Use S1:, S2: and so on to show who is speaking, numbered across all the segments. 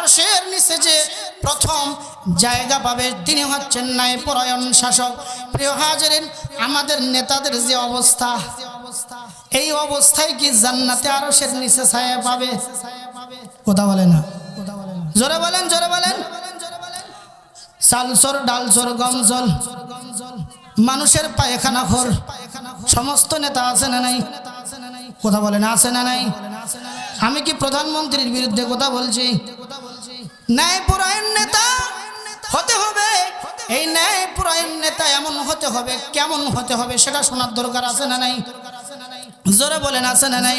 S1: আরশের নিচে যে প্রথম জায়গা পাবে, তিনি হচ্ছেন ন্যায় পরায়ণ শাসক। প্রিয় হাজারেন, আমাদের নেতাদের যে অবস্থা, এই অবস্থায় কি জান্নাতে আরশের নিচে ছায়া পাবে? কথা বলে না। জোরে বলেন জোরে বলেন। চালচর, ডালচর গমজল মানুষের পায়খানা ঘর সমস্ত নেতা আছে না নাই? কথা বলেন আছে না নাই? আমি কি প্রধানমন্ত্রীর বিরুদ্ধে কথা বলছি? ন্যায় নেতা হতে নেতা এমন হতে হবে, কেমন হতে হবে সেটা শোনার দরকার আছে না নাই? জোরে বলেন, আছে না নাই?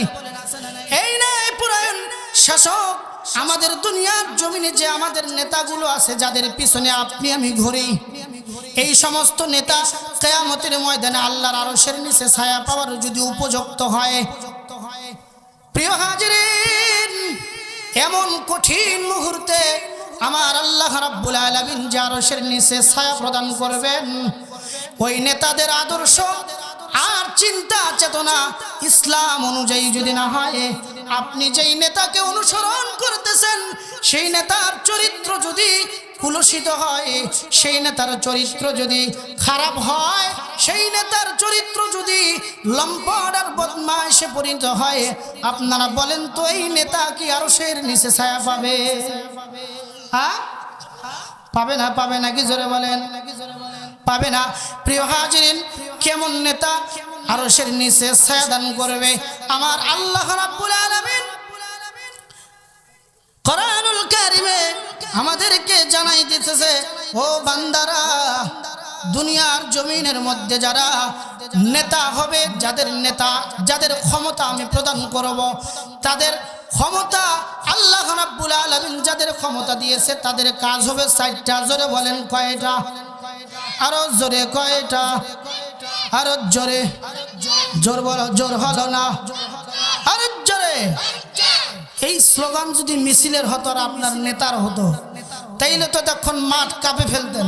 S1: এই ন্যায় পরায়ণ শাসক আমাদের দুনিয়ার জমিনে যে আমাদের নেতাগুলো আছে, যাদের পিছনে আপনি আমি ঘুরি, এই সমস্ত নেতা কেয়ামতের ময়দানে আল্লাহর আরশের নিচে ছায়া পাওয়ার যদি উপযুক্ত হয়। প্রিয় হাজিরিন এমন কঠিন মুহূর্তে আমার আল্লাহ রাব্বুল আলামিন আরশের নিচে ছায়া প্রদান করবেন, ওই নেতাদের আদর্শ আর চিন্তা চেতনা ইসলাম অনুযায়ী যদি না হয়, আপনি যেই নেতাকে অনুসরণ করতেছেন, সেই নেতার চরিত্র যদি কুলসিত হয়, সেই নেতার চরিত্র যদি খারাপ হয় সেই নেতার চরিত্র যদি লম্পট আর বদমাইশে পরিণত হয়, আপনারা বলেন তো এই নেতা কি আরও সের নিচে ছায়া পাবে? হ্যাঁ? পাবে না, পাবে নাকি জোরে বলেন? পাবে না। প্রিয় হাজিরিন, কেমন নেতা আরও সের নিচে ছায়া দান করবে? আমার আল্লাহ রাব্বুল আলামিন কোরআনুল কারিমে আমাদেরকে জানাই দিতেছে, ও বান্দারা দুনিয়ার জমিনের মধ্যে যারা নেতা হবে, যাদের নেতা, যাদের ক্ষমতা আমি প্রদান করব, তাদের ক্ষমতা আল্লাহ রাব্বুল আলামিন যাদের ক্ষমতা দিয়েছে, তাদের কাজ হবে চারটা, জোরে বলেন কয়টা? আরও জোরে কয়টা? আরও জোরে। জোর বলো, জোর হলো না? আরও জোরে। এই স্লোগান যদি মিছিলের হতো আর আপনার নেতার হতো, তাইলে তো তখন মাঠ কাঁপে ফেলতেন।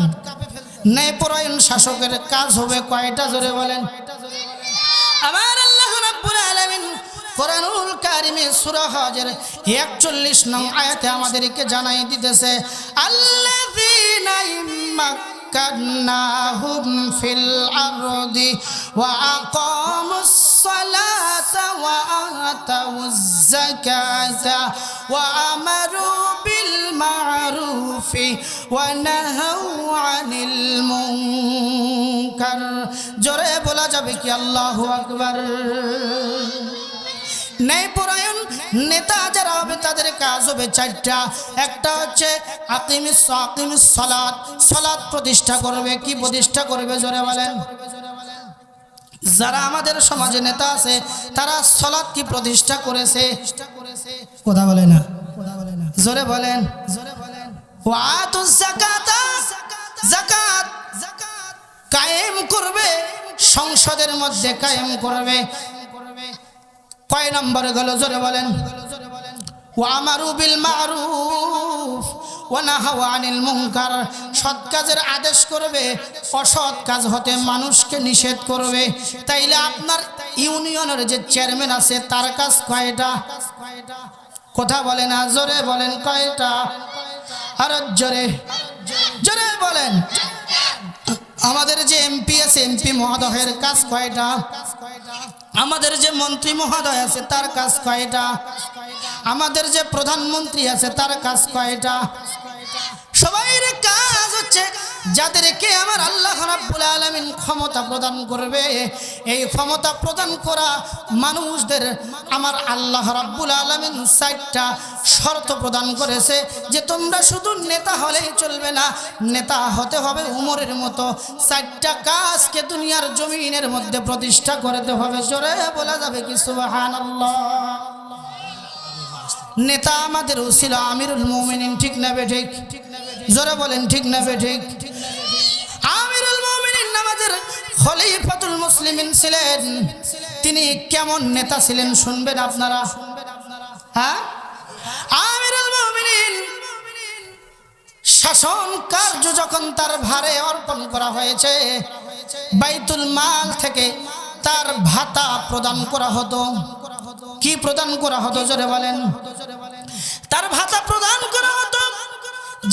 S1: ন্যায়পরায়ণ শাসকের কাজ হবে কয়টা জোরে বলেন? আমার আল্লাহ রাব্বুল আলামিন কোরআনুল কারিমে সূরা হজের 41 নং আয়াতে আমাদেরকে জানাই দিতেছে, আল্লাযীনা ইম্মাক্কান্নাহুম ফিল আরদি ওয়া আকামুস সালাতা ওয়া আতাউজ যাকাতা ওয়া আমারু জোরে বলা যাবে কি আল্লাহু ন্যায়পরায়ণ নেতা যারা হবে তাদের কাজ হবে চারটা। একটা হচ্ছে সালাত। সালাত প্রতিষ্ঠা করবে, কি প্রতিষ্ঠা করবে জোরে বলেন? যারা আমাদের সমাজে নেতা আছে, তারা সলাৎ কি প্রতিষ্ঠা করেছে? কথা বলে না। জোরে বলেন। জোরে যাকাত কায়েম করবে, সংসদের মধ্যে কায়েম করবে। কয় নম্বরে গেল? জোরে বলেন। ও আমারু বিল মারুফ ও নাহাওয়ানিল মুনকার। সৎ কাজের আদেশ করবে, অসৎ কাজ হতে মানুষকে নিষেধ করবে। তাইলে আপনার ইউনিয়নের যে চেয়ারম্যান আছে, তার কাজ কয়টা? কথা বলেন আর জোরে বলেন কয়টা? জোরে। জোরে বলেন। আমাদের যে এমপি আছে, এমপি মহোদয়ের কাজ কয়টা? আমাদের যে মন্ত্রী মহোদয় আছে, তার কাজ কয়টা? আমাদের যে প্রধানমন্ত্রী আছে, তার কাজ কয়টা? সবাই কাজ হচ্ছে যাদেরকে আমার আল্লাহ রাব্বুল আলামিন ক্ষমতা প্রদান করবে। এই ক্ষমতা প্রদান করা মানুষদের আমার আল্লাহ রাব্বুল আলামিন চারটা শর্ত প্রদান করেছে যে তোমরা শুধু নেতা হলেই চলবে না, নেতা হতে হবে উমরের মতো। চারটা কাজকে দুনিয়ার জমিনের মধ্যে প্রতিষ্ঠা করতে হবে। জোরে বলা যাবে কি? সুবহানাল্লাহ। নেতা আমাদের ছিল আমিরুল মুমিনিন, ঠিক না বে ঠিক? জোরে বলেন, ঠিক না বে ঠিক? আমিরুল মুমিনিন আমাদের খলিফাতুল মুসলিমিন ছিলেন। তিনি কেমন নেতা ছিলেন শুনবেন আপনারা? হ্যাঁ? আমিরুল মুমিনিন শাসন কার্য যখন তার ভারে অর্পণ করা হয়েছে, বাইতুল মাল থেকে তার ভাতা প্রদান করা হতো। কি প্রদান করা হতো? জোরে বলেন। তার ভাতা প্রদান করা হতো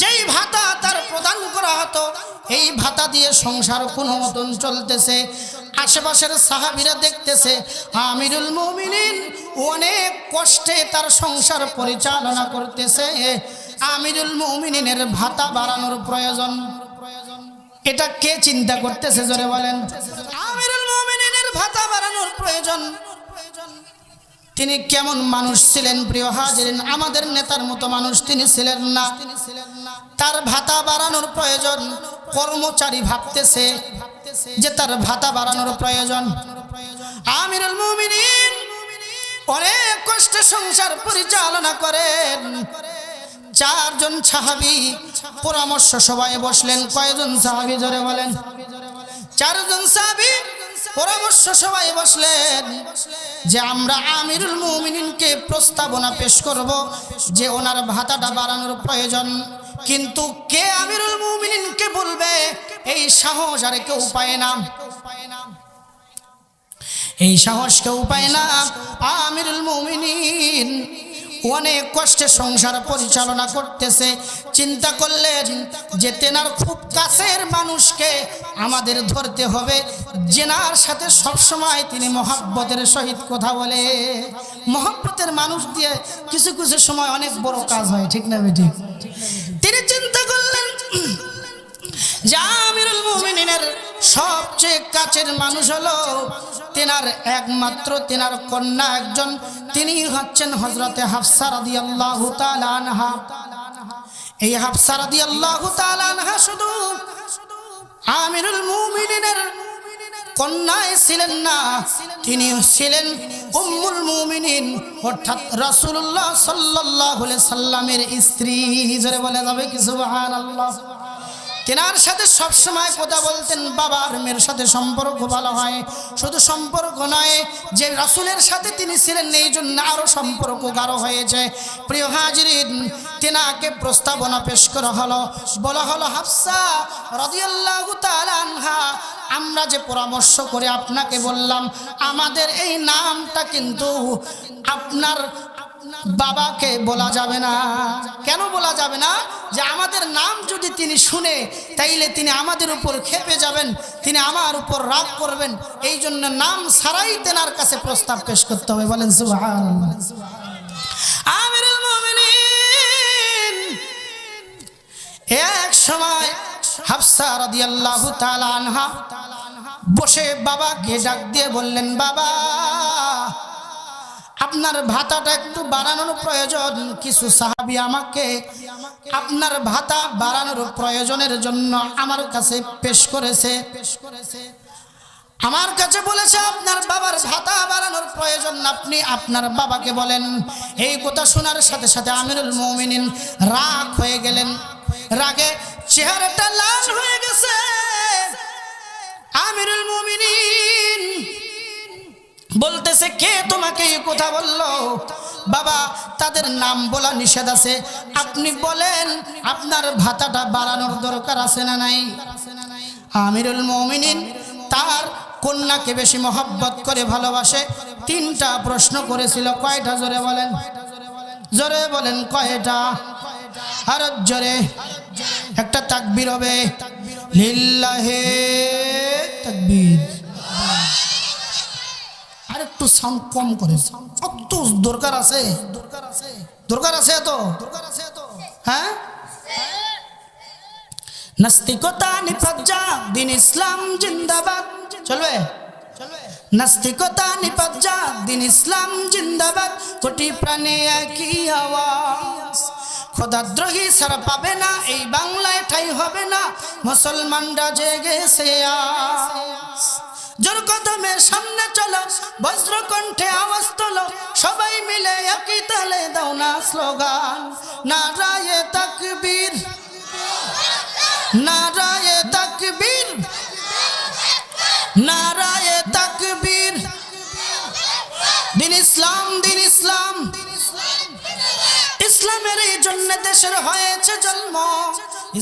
S1: যেই ভাতা তার প্রদান করা হতো, এই ভাতা দিয়ে সংসার কোনো মতন চলতেছে। আশেপাশের সাহাবিরা দেখতেছে, আমিরুল মুমিনিন অনেক কষ্টে তার সংসার পরিচালনা করতেছে। আমিরুল মুমিনিনের ভাতা বাড়ানোর প্রয়োজন। এটা কে চিন্তা করতেছে জোরে বলেন? আমিরুল মুমিনিনের ভাতা বাড়ানোর প্রয়োজন। তিনি কেমন মানুষ ছিলেন প্রিয় হাজিরিন? আমাদের নেতার মতো মানুষ তিনি ছিলেন না। তার ভাতা বাড়ানোর প্রয়োজন। কর্মচারী ভাবতেছে যে তার ভাতা বাড়ানোর প্রয়োজন। আমিরুল মুমিনিন অনেক কষ্টে সংসার পরিচালনা করেন। চারজন সাহাবি পরামর্শ সবাই বসলেন। কয়জন সাহাবি ধরে বলেন? চারজন সাহাবি পরামর্শ সবাই বসলেন যে আমরা আমিরুল মুমিনিনকে প্রস্তাবনা পেশ করব যে ওনার ভাতাটা বাড়ানোর প্রয়োজন। কিন্তু কে আমিরুল মুমিনিনকে বলবে? এই সাহস আর কেউ পায় না। এই সাহস কেউ পায় না। আমিরুল মুমিনিন অনেক কষ্টে সংসার পরিচালনা করতেছে। চিন্তা করলেন যে তেনার খুব কাছের মানুষকে আমাদের ধরতে হবে। জেনার সাথে সবসময় তিনি মহাব্বতের সহিত কথা বলে। মহাব্বতের মানুষ দিয়ে কিছু কিছু সময় অনেক বড় কাজ হয়, ঠিক না বেটি? তিনি চিন্তা করলেন যে আমিরুল সবচেয়ে কাছের মানুষ হলো তেনার একমাত্র, তেনার কন্যা একজন। তিনি হচ্ছেন হজরতে হাফসা রাদিয়াল্লাহু তাআলা আনহা। এই হাফসা রাদিয়াল্লাহু তাআলা আনহা শুধু আমিরুল মুমিনিনের কন্যায় ছিলেন না তিনি ছিলেন উম্মুল মুমিনিন। অর্থাৎ রাসূলুল্লাহ সাল্লাল্লাহু আলাইহি সাল্লামের স্ত্রী। জোরে বলে যাবে কি সুবহানাল্লাহ? তেনার সাথে সবসময় কথা বলতেন, বাবার মেয়ের সাথে সম্পর্ক ভালো হয়। শুধু সম্পর্ক নয়, যে রাসুলের সাথে তিনি ছিলেন, এই জন্য আরও সম্পর্ক গাঢ় হয়েছে। প্রিয় হাজরিন, তেনাকে প্রস্তাবনা পেশ করা হলো। বলা হলো, হাফসা রদিয়াল্লাহু তাআলা আনহা, আমরা যে পরামর্শ করে আপনাকে বললাম, আমাদের এই নামটা কিন্তু আপনার বাবাকে বলা যাবে না। কেন বলা যাবে না? যে আমাদের নাম যদি তিনি শুনে, তাইলে তিনি আমাদের উপর খেপে যাবেন, তিনি আমার উপর রাগ করবেন। এই জন্য নাম ছাড়াই তেনার কাছে প্রস্তাব পেশ করতে হবে। বলেন মুমিনিন, এক সময় হাফসা রাদিয়াল্লাহু তাআলা আনহা বসে বাবাকে ডাক দিয়ে বললেন, বাবা আপনার ভাতাটা একটু বাড়ানোর প্রয়োজন। কিছু সাহাবি আমাকে, আপনার ভাতা বাড়ানোর প্রয়োজনের জন্য আমার কাছে পেশ করেছে। আমার কাছে বলেছে, আপনার বাবার ভাতা বাড়ানোর প্রয়োজন আপনি আপনার বাবাকে বলেন। এই কথা শোনার সাথে সাথে আমিরুল মৌমিনিন রাগ হয়ে গেলেন। রাগে চেহারাটা লাল হয়ে গেছে। আমিরুল মৌমিনিন বলতেছে, কে তোমাকে এই কথা বলল? বাবা, তাদের নাম বলা নিষেধ আছে। আপনি বলেন, আপনার ভাতাটা বাড়ানোর দরকার আছে না নাই? আমিরুল মমিনিন তার কন্যাকে বেশি মহব্বত করে ভালোবাসে। তিনটা প্রশ্ন করেছিল, কয়টা? জোরে বলেন। জোরে বলেন, কয়টা? আর জোরে। একটা তাকবির হবে, লিল্লাহে একটু সাউন্ড কম করে। কত দরকার আছে। দরকার আছে। দরকার আছে এত? দরকার আছে এত? হ্যাঁ? নাস্তিকতা নিপজ্জা দিন ইসলাম জিন্দাবাদ। চলবে? নাস্তিকতা নিপজ্জা দিন ইসলাম জিন্দাবাদ। কোটি প্রাণে একই আওয়াজ। খোদাদ্রোহী সারা পাবে না, এই বাংলায় ঠাই হবে না। মুসলমানরা জেগেছে আজ জোর কদমে সামনে চলো বজ্র কণ্ঠে আওয়াজ তোলো, সবাই মিলে একই তালে দাও না স্লোগান। নারায়ে তাকবীর নারায়ে তাকবীর নারায়ে তাকবীর। দিন ইসলাম দিন ইসলাম। জন্য দেশের হয়েছে জন্ম।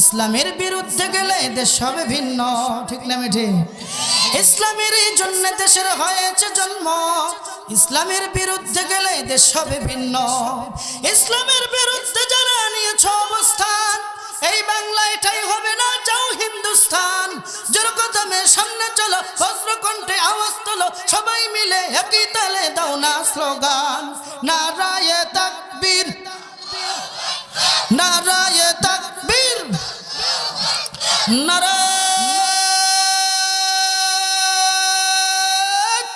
S1: ইসলামের বিরুদ্ধে গেলে দেশ হবে ভিন্ন। ঠিক না মিঠে? ইসলামের জন্য দেশের হয়েছে জন্ম। ইসলামের বিরুদ্ধে গেলে দেশ হবে ভিন্ন। ইসলামের বিরুদ্ধে যারা নিয়েছ অবস্থান, এই বাংলা এটাই হবে না, যাও হিন্দুস্তান জোর সামনে চলো, বজ্রকণ্ঠে আওয়াজ তোলো, সবাই মিলে একই তালে দাও না স্লোগান। নারায়ে তাকবীর নারায়ে তাকবীর। নারায়ে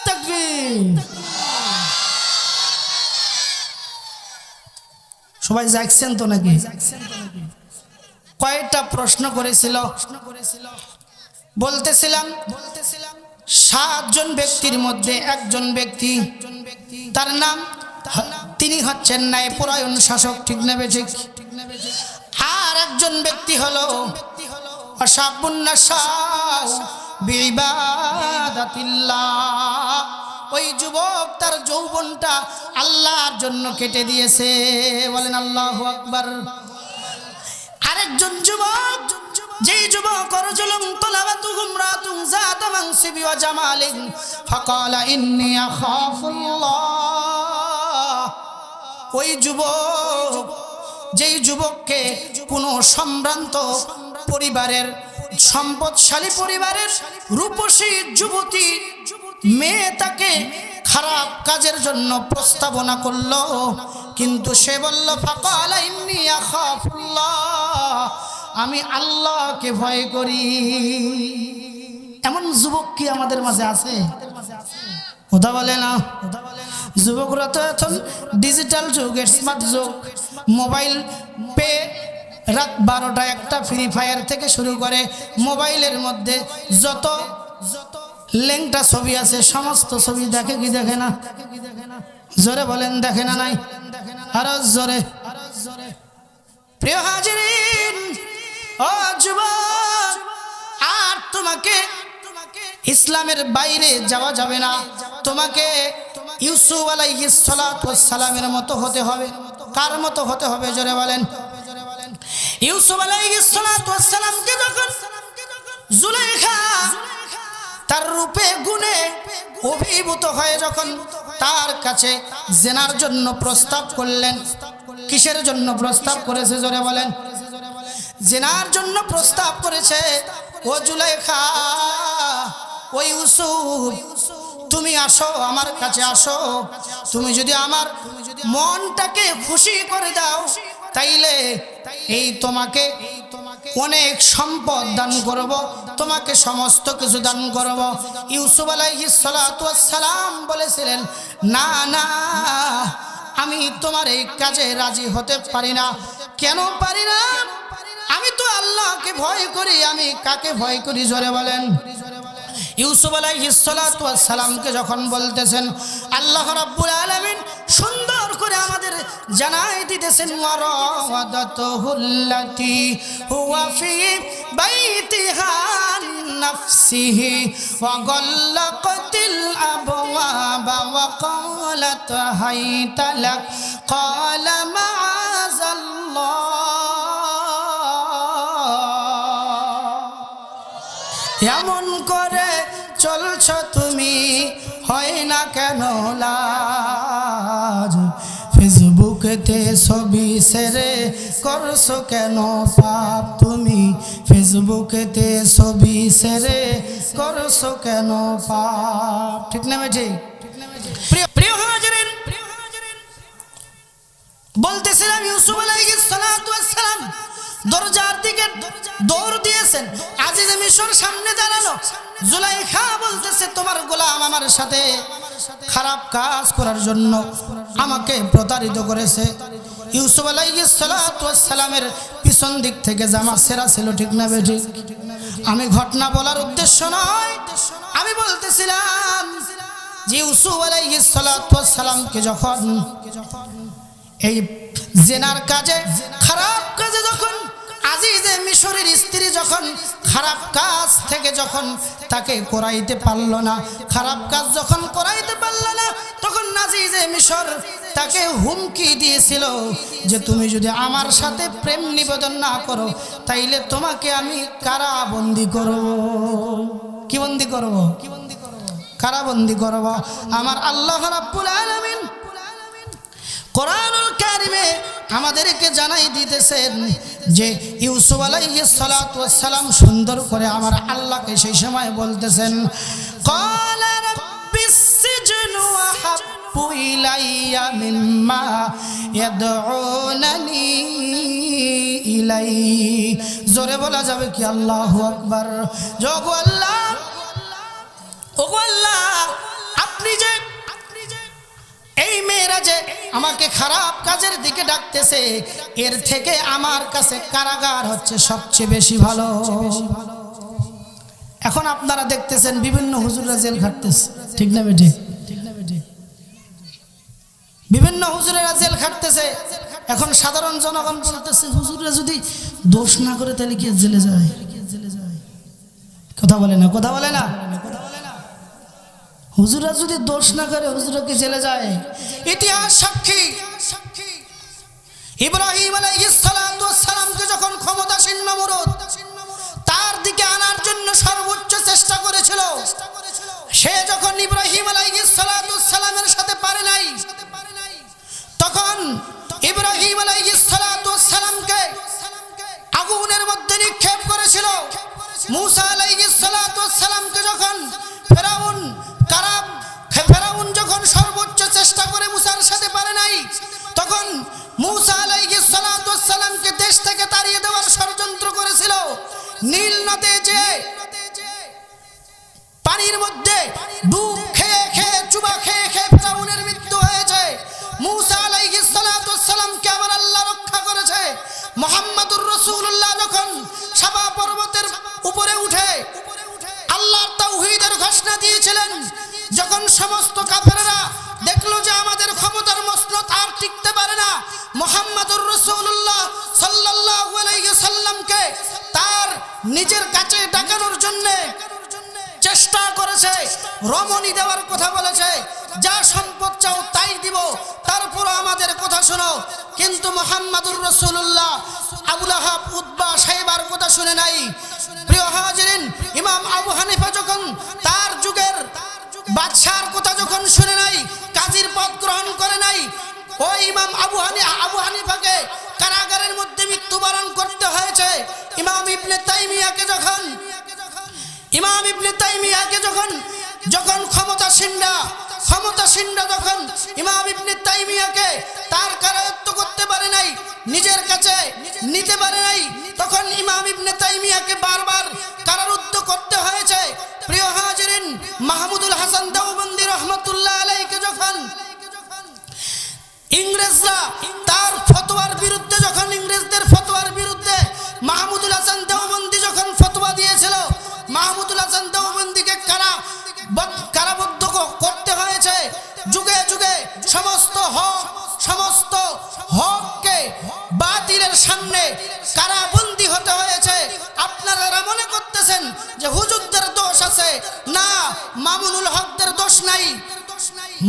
S1: তাকবীর। সবাই যাচ্ছেন তো নাকি? কয়েকটা প্রশ্ন করেছিল। বলতেছিলাম, সাতজন ব্যক্তির মধ্যে একজন ব্যক্তি, তার নাম তিনি হচ্ছেন ন্যায় পরায়ণ শাসক, ঠিক নেবে ঠিক? আর একজন ব্যক্তি হলো ওই যুবক তার যৌবনটা আল্লাহর জন্য কেটে দিয়েছে। বলেন আল্লাহ আকবার। আরেকজন যুবক, যেই যুবক ওই যুবক যেই যুবককে কোনো সম্ভ্রান্ত পরিবারের, সম্পদশালী পরিবারের রূপসী যুবতী মেয়ে তাকে খারাপ কাজের জন্য প্রস্তাবনা করল। কিন্তু সে বলল ইন্নী আখাফুল্লাহ, আমি আল্লাহকে ভয় করি। এমন যুবক কি আমাদের মাঝে আছে? কথা বলে না? যুবকরা তো এখন ডিজিটাল যুগ স্মার্ট যুগ। মোবাইল পে রাত বারোটা একটা ফ্রি ফায়ার থেকে শুরু করে মোবাইলের মধ্যে যত যত লেংটা ছবি আছে, সমস্ত ছবি দেখে কি দেখে না? জোরে বলেন, দেখে না নাই? আরও জোরে। প্রিয় হাজিরিন, ও যুবক, আর তোমাকে ইসলামের বাইরে যাওয়া যাবে না। তোমাকে ইউসুফ আলাইহিস সালামের মতো হতে হবে। কার মতো হতে হবে, জোরে বলেন। ইউসুফ আলাইহিস সালাতু ওয়াস সালামকে যখন জুলাইখা তার রূপে, গুণে অভিভূত হয়ে যখন তার কাছে জেনার জন্য প্রস্তাব করলেন, কিসের জন্য প্রস্তাব করেছে, জোরে বলেন। জেনার জন্য প্রস্তাব করেছে, ও জুলাইখা ওই ইউসুফ তুমি আসো, আমার কাছে আসো। তুমি যদি আমার মনটাকে খুশি করে দাও, তাইলে এই তোমাকে অনেক সম্পদ দান করব, তোমাকে সমস্ত কিছু দান করব। ইউসুফ সালাম বলেছিলেন, না না, আমি তোমার এই কাজে রাজি হতে পারি না। কেন পারি না? আমি তো আল্লাহকে ভয় করি, আমি কাকে ভয় করি? জোরে বলেন। ইউসুফ ওয়াস সালামকে যখন বলতেছেন, আল্লাহ রাব্বুল আলামিন সুন্দর করে আমাদের জানাই দিতেছেন ওয়ারাদাতুহুল্লাতি হুয়া ফি বাইতিহা নাফসিহি ওয়া গাল্লাকাতিল আবওয়াবা ওয়া ক্বালাত চলছ তুমি, হয় না কেন লাজ? ফেসবুকেতে ছবি সেরে করছ কেন পাপ তুমি? ফেসবুকেতে ছবি সেরে করছ কেন পাপ? ঠিক না ঠিক বলতেছিলাম ইউসুফ আলাইহিস সালাম দরজার দিকে দৌড় দিয়েছেন। আজিজ মিশর সামনে দাঁড়াল। জুলাইখা বলতেছে, তোমার গোলাম আমার সাথে খারাপ কাজ করার জন্য আমাকে প্রতারিত করেছে। ইউসুফ আলাইহিস সালাতু ওয়াস সালামের পিছন দিক থেকে জামা সেরা ছিল, ঠিক না বেঠিক আমি ঘটনা বলার উদ্দেশ্য নয়। আমি বলতেছিলাম যে ইউসুফ আলাইহিস সালাতু ওয়াস সালামকে যখন এই জেনার কাজে, খারাপ কাজে যখন, আজিজে মিশরের স্ত্রী যখন খারাপ কাজ থেকে যখন তাকে করাইতে পারল না, খারাপ কাজ যখন করাইতে পারল না, তখন নাজিজে মিশর তাকে হুমকি দিয়েছিল যে তুমি যদি আমার সাথে প্রেম নিবেদন না করো, তাইলে তোমাকে আমি কারাবন্দি করব। কি বন্দি করব? কি বন্দি করব কারাবন্দি করব। আমার আল্লাহ রাব্বুল আলামিন কোরআনুল কারিমে আমাদেরকে জানাই দিতেছেন যে ইউসুফ আলাইহিস সালাতু সালাম সুন্দর করে আমার আল্লাহকে সেই সময় বলতেছেন ক্বালা রাব্বিস সিজনু আহাব্বু ইলাইয়া মিম্মা ইয়াদউনানি ইলাই জোরে বলা যাবে কি? আল্লাহু আকবার। যোগ আল্লাহ ওগো আল্লাহ এই মেয়েরা যে আমাকে খারাপ কাজের দিকে ডাকতেছে, এর থেকে আমার কাছে কারাগার হচ্ছে সবচেয়ে বেশি ভালো। এখন আপনারা দেখতেছেন বিভিন্ন হুজুররা জেল খাটতেছে। ঠিক না বেঠে? বিভিন্ন হুজুরেরা জেল খাটতেছে। এখন সাধারণ জনগণ বলতেছে, হুজুররা যদি দোষ না করে তাহলে কি জেলে যায়? কথা বলে না, কথা বলে না। হুজুরা যদি দোষ না করে, হুজুরা কি জেলে যায়? ইতিহাস সাক্ষী। ইব্রাহিম আলাইহিস সালাতু ওয়াস সালামকে যখন ক্ষমতাসীন নমরুদ তার দিকে আনার জন্য সর্বোচ্চ চেষ্টা করেছিল। সে যখন ইব্রাহিম আলাইহিস সালাতু ওয়াস সালামের সাথে পারে নাই, তখন ইব্রাহিম সালামকে আগুনের মধ্যে নিক্ষেপ করেছিল। মুসা আলাইহিস সালাতু ওয়াস সালামকে যখন তখন মুসা ওয়াস সালামকে দেশ থেকে তাড়িয়ে দেওয়ার ষড়যন্ত্র করেছিল, নীল নদে যে পানির মধ্যে ডুব খেয়ে খেয়ে চুবা খেয়ে খেয়ে ফেরাউনের মৃত্যু হয়েছে, মুসা ওয়াস সালামকে আমার আল্লাহ রক্ষা করেছে। মোহাম্মদুর রাসূলুল্লাহ যখন সাবা পর্বতের উপরে উঠে, আল্লাহর তাওহীদের ঘোষণা দিয়েছিলেন, যখন সমস্ত নিজের কাছে ডাকানোর জন্য চেষ্টা করেছে। রমণী দেওয়ার কথা বলেছে, যা সম্পদ চাও তাই দিব তারপর আমাদের কথা শোনো। কিন্তু মোহাম্মদুর রসুল্লাহ আবুল উদ্বা সাহেবার কথা শুনে নাই। প্রিয় হাজিরিন, ইমাম আবু হানিফা যখন তার যুগের বাদশার কথা যখন শুনে নাই, কাজীর পদ গ্রহণ করে নাই ওই ইমাম আবু হানি আবু হানিফাকে কারাগারের মধ্যে মৃত্যুবরণ করতে হয়েছে। ইমাম ইবনে তাইমিয়াকে যখন ইমাম ইবনে তাইমিয়াকে যখন যখন ক্ষমতাসীনরা ক্ষমতাসীনরা যখন ইমাম ইবনে তাইমিয়াকে তার কারায়ত্ত করতে পারে নাই, নিজের কাছে নিতে পারে নাই, তখন ইমাম ইবনে তাইমিয়াকে বারবার কারারুদ্ধ করতে হয়েছে। প্রিয় হাজিরিন, মাহমুদুল হাসান দেওবন্দি রহমতুল্লাহ আলাইকে যখন ইংরেজরা তার ফতোয়ার বিরুদ্ধে যখন ইংরেজদের ফতোয়ার বিরুদ্ধে মাহমুদুল হাসান দেওবন্দি যখন ফতোয়া দিয়েছিল, মাহমুদুল হাসান দেওবন্দিকে কারা কারাবদ্ধ করতে হয়েছে? যুগে যুগে সমস্ত হক, সমস্ত হককে বাতিলের সামনে কারাবন্দি হতে হয়েছে। আপনারা মনে করতেছেন যে হুজুরদের দোষ আছে। না, মামুনুল হকদের দোষ নাই।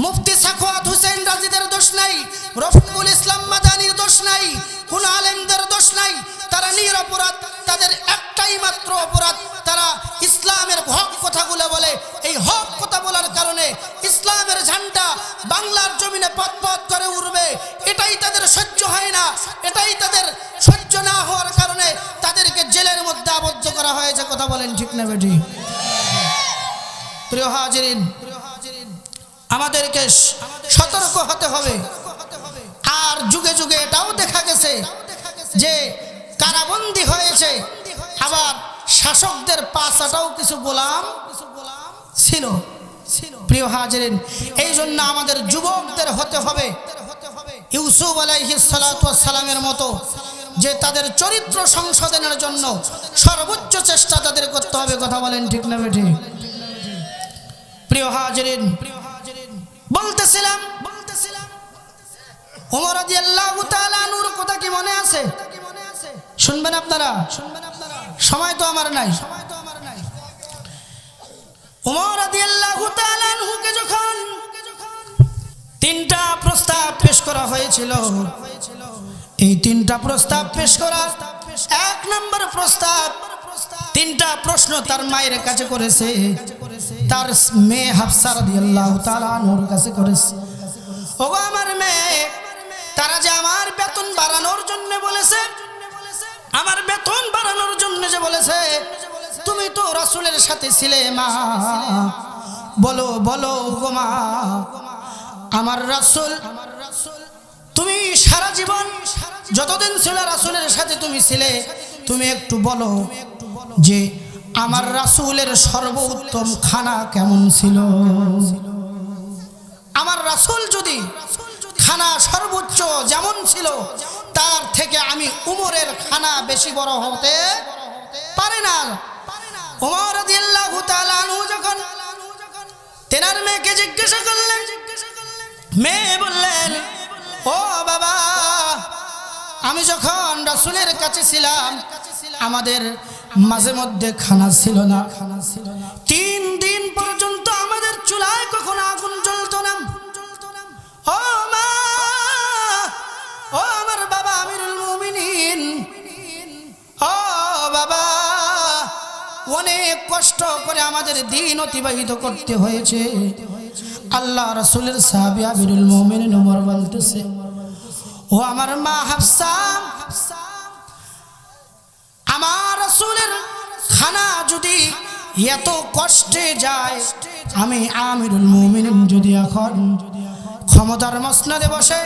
S1: মুফতি সাখোয়াত হুসেন রাজিদের নাই। রফিকুল ইসলাম মাদানির দোষ নাই, কোন আলেমদের দোষ নাই। তারা নিরপরাধ তাদের একটাই মাত্র অপরাধ, তারা ইসলামের হক কথাগুলো বলে। এই হক কথা বলার কারণে ইসলামের ঝান্ডা বাংলার জমিনে পথ পথ করে উঠবে এটাই তাদের সহ্য হয় না, এটাই তাদের সহ্য না হওয়ার কারণে তাদেরকে জেলের মধ্যে আবদ্ধ করা হয়েছে। কথা বলেন ঠিক না বেটি প্রিয় হাজিরিন আমাদেরকে সতর্ক হতে হবে। আর যুগে যুগে এটাও দেখা গেছে যে কারাবন্দি হয়েছে। আবার শাসকদের পাশাটাও কিছু গোলাম ছিল। প্রিয় হাজরিন এই জন্য আমাদের যুবকদের হতে হবে ইউসুফ ওয়াস সালামের মতো যে তাদের চরিত্র সংশোধনের জন্য সর্বোচ্চ চেষ্টা তাদের করতে হবে। কথা বলেন ঠিক না বেঠিক প্রিয় হাজরিন বলতেছিলাম শুনবেন আপনারা? সময় তো আমার নাই। তিনটা প্রস্তাব পেশ করা হয়েছিল, এই তিনটা প্রস্তাব পেশ করা এক নম্বর প্রস্তাব তিনটা প্রশ্ন তার মায়ের কাছে করেছে। তার মেয়ে হাফসা রাদিয়াল্লাহু তাআলা নূর কাছে করেছে। ও আমার মেয়ে, তারা যে আমার বেতন বাড়ানো বলেছে, আমার বেতন বাড়ানোর জন্য যে বলেছে, তুমি তো রাসূলের সাথে ছিলে মা। বলো বলো গো মা, আমার রাসূল, তুমি সারা জীবন যতদিন ছিল রাসূলের সাথে তুমি ছিলে, তুমি একটু বলো যে আমার রাসূলের সর্বোত্তম খানা কেমন ছিল? আমার রাসূল যদি খানা সর্বোচ্চ যেমন ছিল, তার থেকে আমি উমরের খানা বেশি বড় হতে পারে না। উমর যখন তেনার মেয়েকে জিজ্ঞাসা করলেন, মেয়ে বললেন, ও বাবা, আমি যখন রাসূলের কাছে ছিলাম, আমাদের মাঝে মধ্যে খানা ছিল না। খানা ছিল না তিন দিন পর্যন্ত আমাদের চুলায় কখনো আগুন জ্বলতো না। ও মা, ও আমার বাবা আমিরুল মুমিনিন। ও বাবা, অনেক কষ্ট করে আমাদের দিন অতিবাহিত করতে হয়েছে। আল্লাহ রাসূলের সাহাবী আমিরুল মুমিনিন ওমর বলতেছে, ও আমার মা হাফসা খানা যদি এত কষ্টে যায়, আমি আমিরুল মুমিন যদি এখন ক্ষমতার মসনাদে বসে,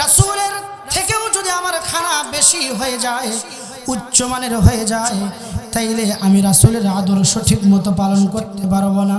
S1: রাসুলের থেকেও যদি আমার খানা বেশি হয়ে যায় উচ্চমানের হয়ে যায়, তাইলে আমি রাসুলের আদর্শ ঠিক মতো পালন করতে পারব না।